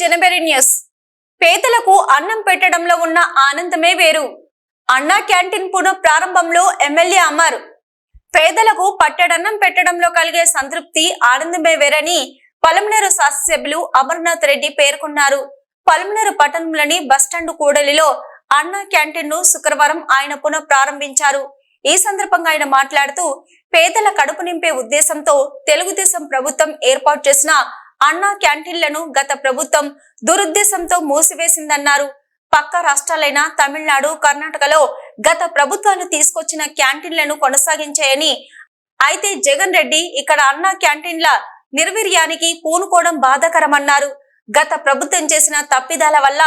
జనబెరి news. పేదలకు అన్నం పెట్టడంలో ఉన్న ఆనందమే వేరు. అన్నా క్యాంటీన్ పునః ప్రారంభంలో ఎమ్మెల్యే అమ్మారు. పేదలకు పట్టడన్నం పెట్టడంలో కలిగే సంతృప్తి ఆనందమే వేరని పలమనేరు శాసనసభ్యులు అమర్నాథ్ రెడ్డి పేర్కొన్నారు. పలమనేరు పట్టణంలోని బస్టాండ్ కూడలిలో అన్నా క్యాంటీన్ను శుక్రవారం ఆయన పునః ప్రారంభించారు. ఈ సందర్భంగా ఆయన మాట్లాడుతూ పేదల కడుపు నింపే ఉద్దేశంతో తెలుగుదేశం ప్రభుత్వం ఏర్పాటు చేసిన అన్నా క్యాంటీన్లను గత ప్రభుత్వం దురుద్దేశంతో మూసివేసిందన్నారు. పక్క రాష్ట్రాలైన తమిళనాడు కర్ణాటకలో గత ప్రభుత్వాలు తీసుకొచ్చిన క్యాంటీన్లను కొనసాగించాయని అయితే జగన్ రెడ్డి ఇక్కడ అన్నా క్యాంటీన్ల నిర్వీర్యానికి పూనుకోవడం బాధాకరమన్నారు. గత ప్రభుత్వం చేసిన తప్పిదాల వల్ల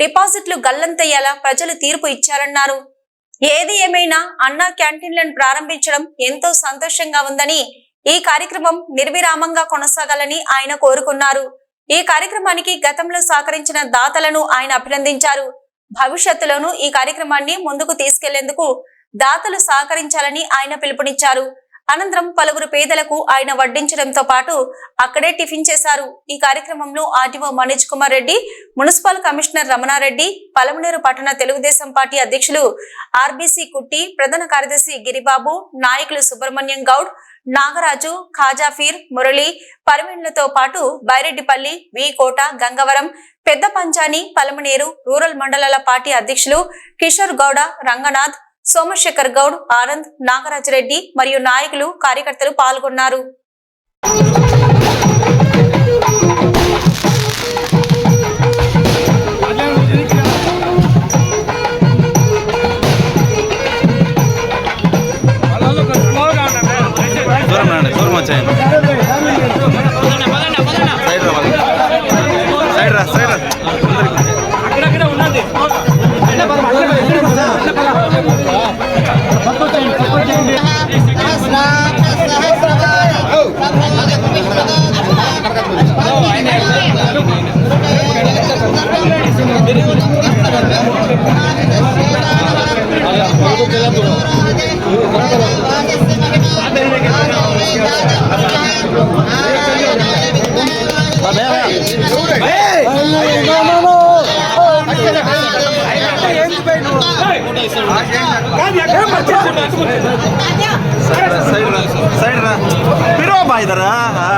డిపాజిట్లు గల్లంతయ్యేలా ప్రజలు తీర్పు ఇచ్చారన్నారు. ఏది ఏమైనా అన్నా క్యాంటీన్లను ప్రారంభించడం ఎంతో సంతోషంగా ఉందని ఈ కార్యక్రమం నిర్విరామంగా కొనసాగాలని ఆయన కోరుకున్నారు. ఈ కార్యక్రమానికి గతంలో సహకరించిన దాతలను ఆయన అభినందించారు. భవిష్యత్తులోనూ ఈ కార్యక్రమాన్ని ముందుకు తీసుకెళ్ళేందుకు దాతలు సహకరించాలని ఆయన పిలుపునిచ్చారు. అనంతరం పలువురు పేదలకు ఆయన వడ్డించడంతో పాటు అక్కడే టిఫిన్ చేశారు. ఈ కార్యక్రమంలో RTO Manoj Kumar Reddy municipal commissioner Ramana Reddy Palamaner పట్టణ తెలుగుదేశం పార్టీ అధ్యక్షులు ఆర్బీసీ కుట్టి ప్రధాన కార్యదర్శి గిరిబాబు నాయకులు సుబ్రహ్మణ్యం గౌడ్ నాగరాజు ఖాజాఫీర్ మురళి పరిమిళ్ళతో పాటు బైరెడ్డిపల్లి వి కోట గంగవరం పెద్ద పంచాని పలమనేరు రూరల్ మండలాల పార్టీ అధ్యక్షులు కిషోర్ గౌడ రంగనాథ్ సోమశేఖర్ గౌడ్ ఆనంద్ నాగరాజరెడ్డి మరియు నాయకులు కార్యకర్తలు పాల్గొన్నారు.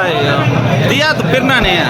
Ayo, dia tuh pernah nih ya.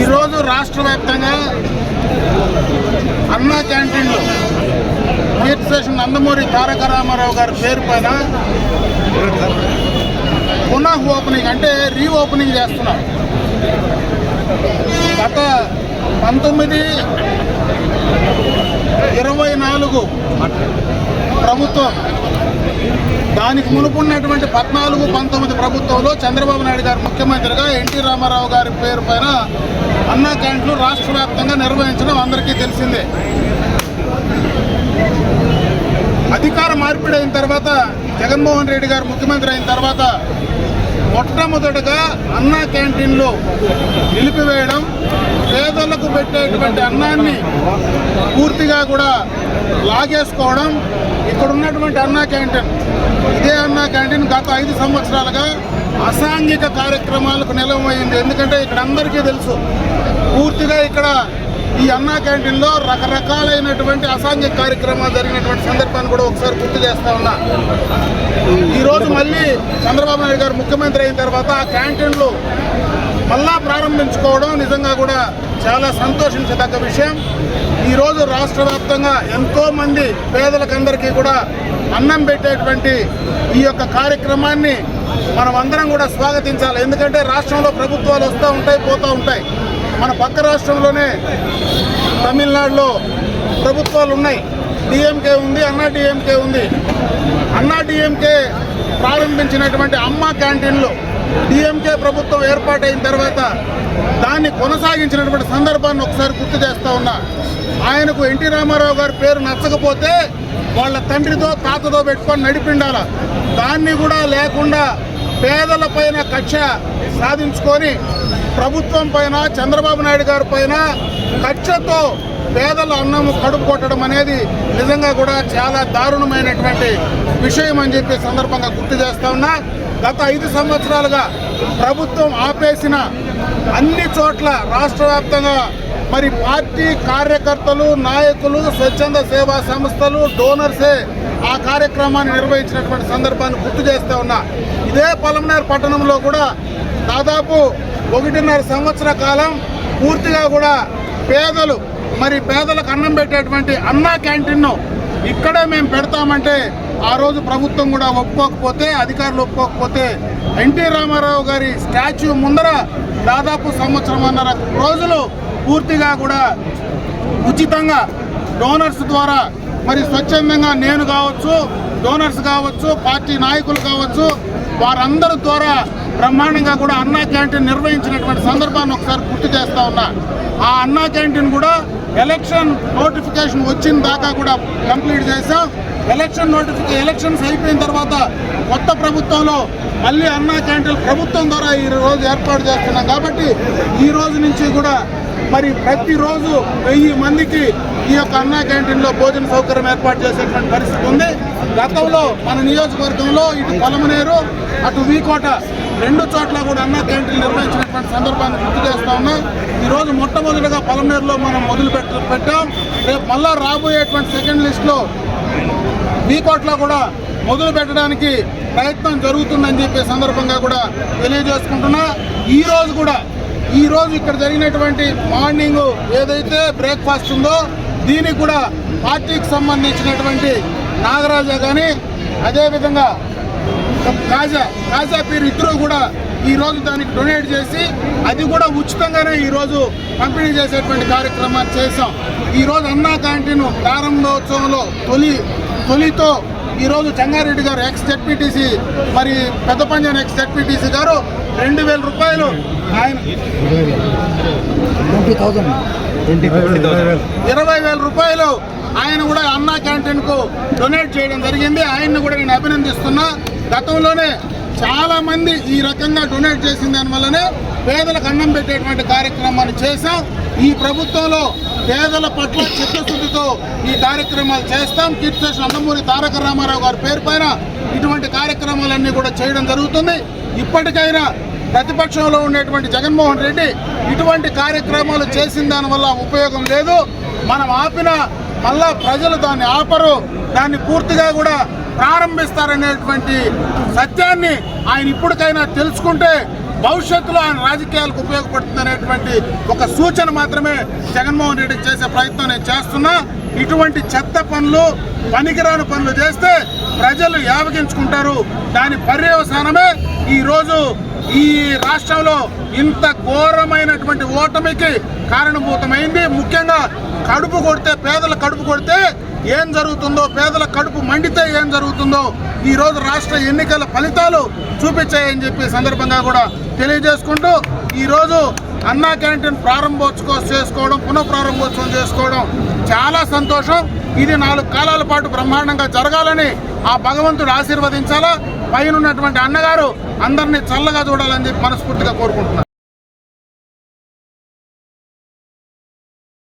ఈరోజు రాష్ట్ర వ్యాప్తంగా అన్నా క్యాంటీన్లు. కీర్తి స్టేషన్ నందమూరి తారక రామారావు గారి పేరు పైన పునః ఓపెనింగ్ అంటే రీఓపెనింగ్ చేస్తున్నారు గత పంతొమ్మిది ఇరవై నాలుగు ప్రభుత్వం దానికి మునుపున్నటువంటి పద్నాలుగు పంతొమ్మిది ప్రభుత్వంలో చంద్రబాబు నాయుడు గారు ముఖ్యమంత్రిగా ఎన్టీ రామారావు గారి పేరు పైన అన్నా క్యాంట్లు రాష్ట్ర వ్యాప్తంగా నిర్వహించడం అందరికీ తెలిసిందే. అధికార మార్పిడి అయిన తర్వాత జగన్మోహన్ రెడ్డి గారు ముఖ్యమంత్రి అయిన తర్వాత మొట్టమొదటగా అన్నా క్యాంటీన్లో నిలిపివేయడం పేదలకు పెట్టేటువంటి అన్నాన్ని పూర్తిగా కూడా లాగేసుకోవడం ఇక్కడ ఉన్నటువంటి అన్నా క్యాంటీన్. ఇదే అన్నా క్యాంటీన్ గత ఐదు సంవత్సరాలుగా అసాంఘిక కార్యక్రమాలకు నిలవమైంది. ఎందుకంటే ఇక్కడ అందరికీ తెలుసు పూర్తిగా ఇక్కడ ఈ అన్నా క్యాంటీన్లో రకరకాలైనటువంటి అసాంఘిక కార్యక్రమాలు జరిగినటువంటి సందర్భాన్ని కూడా ఒకసారి గుర్తు చేస్తా ఉన్నా. ఈ రోజు మళ్ళీ చంద్రబాబు నాయుడు గారు ముఖ్యమంత్రి అయిన తర్వాత ఆ క్యాంటీన్లు మళ్ళా ప్రారంభించుకోవడం నిజంగా కూడా చాలా సంతోషించదగ్గ విషయం. ఈరోజు రాష్ట్ర వ్యాప్తంగా ఎంతోమంది పేదలకందరికీ కూడా అన్నం పెట్టేటువంటి ఈ యొక్క కార్యక్రమాన్ని మనం అందరం కూడా స్వాగతించాలి. ఎందుకంటే రాష్ట్రంలో ప్రభుత్వాలు వస్తూ ఉంటాయి పోతూ ఉంటాయి. మన పక్క రాష్ట్రంలోనే తమిళనాడులో ప్రభుత్వాలు ఉన్నాయి. డిఎంకే ఉంది అన్నా డిఎంకే ఉంది. అన్నా డిఎంకే ప్రారంభించినటువంటి అమ్మ క్యాంటీన్లు డిఎంకే ప్రభుత్వం ఏర్పాటైన తర్వాత దాన్ని కొనసాగించినటువంటి సందర్భాన్ని ఒకసారి గుర్తు చేస్తూ ఉన్నా. ఆయనకు ఎన్టీ రామారావు గారి పేరు నచ్చకపోతే వాళ్ళ తండ్రితో తాతతో పెట్టుకొని నడిపిండాల. దాన్ని కూడా లేకుండా పేదల పైన కక్ష సాధించుకొని ప్రభుత్వం పైన చంద్రబాబు నాయుడు గారి పైన కక్షతో పేదల అన్నము కడుపు కొట్టడం అనేది నిజంగా కూడా చాలా దారుణమైనటువంటి విషయం అని చెప్పి సందర్భంగా గుర్తు చేస్తా ఉన్నా. గత ఐదు సంవత్సరాలుగా ప్రభుత్వం ఆపేసిన అన్ని చోట్ల రాష్ట్ర వ్యాప్తంగా మరి పార్టీ కార్యకర్తలు నాయకులు స్వచ్ఛంద సేవా సంస్థలు డోనర్సే ఆ కార్యక్రమాన్ని నిర్వహించినటువంటి సందర్భాన్ని గుర్తు చేస్తా ఉన్నా. ఇదే పలమనేర్ పట్టణంలో కూడా దాదాపు ఒకటిన్నర సంవత్సర కాలం పూర్తిగా కూడా పేదలు మరి పేదలకు అన్నం పెట్టేటువంటి అన్నా క్యాంటీన్ను ఇక్కడే మేము పెడతామంటే ఆ రోజు ప్రభుత్వం కూడా ఒప్పుకోకపోతే అధికారులు ఒప్పుకోకపోతే ఎన్టీ రామారావు గారి స్టాచ్యూ ముందర దాదాపు సంవత్సరంన్నర రోజులు పూర్తిగా కూడా ఉచితంగా డోనర్స్ ద్వారా మరి స్వచ్ఛందంగా నేను కావచ్చు డోనర్స్ కావచ్చు పార్టీ నాయకులు కావచ్చు వారందరి ద్వారా బ్రహ్మాండంగా కూడా అన్నా క్యాంటీన్ నిర్వహించినటువంటి సందర్భాన్ని ఒకసారి గుర్తు చేస్తా ఉన్నా. ఆ అన్నా క్యాంటీన్ కూడా ఎలక్షన్ నోటిఫికేషన్ వచ్చిన దాకా కూడా కంప్లీట్ చేసాం ఎలక్షన్ నోటిఫికే ఎలక్షన్స్ అయిపోయిన తర్వాత కొత్త ప్రభుత్వంలో మళ్ళీ అన్నా క్యాంటీన్ ప్రభుత్వం ద్వారా ఈ రోజు ఏర్పాటు చేస్తున్నాం. కాబట్టి ఈ రోజు నుంచి కూడా మరి ప్రతిరోజు వెయ్యి మందికి ఈ యొక్క అన్నా క్యాంటీన్లో భోజన సౌకర్యం ఏర్పాటు చేసేటువంటి పరిస్థితి ఉంది. గతంలో మన నియోజకవర్గంలో ఇటు పొలమనేరు అటు వీకోట రెండు చోట్ల కూడా అన్న క్యాంటీన్లు నిర్వహించినటువంటి సందర్భాన్ని గుర్తు చేస్తా ఉన్నాం. ఈరోజు మొట్టమొదటిగా పొలమనేరులో మనం మొదలు పెట్ట పెట్టాం. రేపు మళ్ళా రాబోయేటువంటి సెకండ్ లిస్ట్లో వీకోట్లో కూడా మొదలు పెట్టడానికి ప్రయత్నం జరుగుతుందని చెప్పే సందర్భంగా కూడా తెలియజేసుకుంటున్నా. ఈ రోజు కూడా ఈరోజు ఇక్కడ జరిగినటువంటి మార్నింగ్ ఏదైతే బ్రేక్ఫాస్ట్ ఉందో దీనికి కూడా పార్టీకి సంబంధించినటువంటి నాగరాజా కానీ అదేవిధంగా కాజా కాజా పేరు ఇద్దరు కూడా ఈరోజు దానికి డొనేట్ చేసి అది కూడా ఉచితంగానే ఈరోజు పంపిణీ చేసేటువంటి కార్యక్రమాన్ని చేశాం. ఈ రోజు అన్నా క్యాంటీన్ ప్రారంభోత్సవంలో తొలి తొలితో ఈరోజు చంగారెడ్డి చెంగారెడ్డి గారు ఎక్స్ జెడ్పీటీసీ మరి పెద్ద పంజాన్ ఎక్స్ జెడ్పీటీసీ గారు రెండు వేల రూపాయలు ఆయన ఇరవై వేల రూపాయలు ఆయన కూడా అన్నా క్యాంటీన్కు డొనేట్ చేయడం జరిగింది. ఆయన్ని కూడా నేను అభినందిస్తున్నా. గతంలోనే చాలా మంది ఈ రకంగా డొనేట్ చేసిన దానివల్లనే పేదలకు అన్నం పెట్టేటువంటి కార్యక్రమాన్ని చేశాం. ఈ ప్రభుత్వంలో పేదల పట్ల చిత్తశుద్ధితో ఈ కార్యక్రమాలు చేస్తాం. కీర్తి స్టేషన్ అన్నమూరి తారక రామారావు గారి పేరు పైన ఇటువంటి కార్యక్రమాలన్నీ కూడా చేయడం జరుగుతుంది. ఇప్పటికైనా ప్రతిపక్షంలో ఉండేటువంటి జగన్మోహన్ రెడ్డి ఇటువంటి కార్యక్రమాలు చేసిన దానివల్ల ఉపయోగం లేదు. మనం ఆపిన మళ్ళా ప్రజలు దాన్ని ఆపరు. దాన్ని పూర్తిగా కూడా ప్రారంభిస్తారనేటువంటి సత్యాన్ని ఆయన ఇప్పటికైనా తెలుసుకుంటే భవిష్యత్తులో ఆయన రాజకీయాలకు ఉపయోగపడుతుంది అనేటువంటి ఒక సూచన మాత్రమే జగన్మోహన్ రెడ్డి చేసే ప్రయత్నం నేను చేస్తున్నా. ఇటువంటి చెత్త పనులు పనికిరాని పనులు చేస్తే ప్రజలు యావగించుకుంటారు. దాని పర్యవసానమే ఈరోజు ఈ రాష్ట్రంలో ఇంత ఘోరమైనటువంటి ఓటమికి కారణభూతమైంది. ముఖ్యంగా కడుపు కొడితే పేదల కడుపు కొడితే ఏం జరుగుతుందో పేదల కడుపు మండితే ఏం జరుగుతుందో ఈ రోజు రాష్ట్ర ఎన్నికల ఫలితాలు చూపించాయని చెప్పి సందర్భంగా కూడా తెలియజేసుకుంటూ ఈరోజు అన్నా క్యాంటీన్ ప్రారంభోత్సవం చేసుకోవడం పునఃప్రారంభోత్సవం చేసుకోవడం చాలా సంతోషం. ఇది నాలుగు కాలాల పాటు బ్రహ్మాండంగా జరగాలని ఆ భగవంతుడు ఆశీర్వదించాలా? పైన ఉన్నటువంటి అన్నగారు అందరినీ చల్లగా చూడాలని చెప్పి మనస్ఫూర్తిగా కోరుకుంటున్నాను.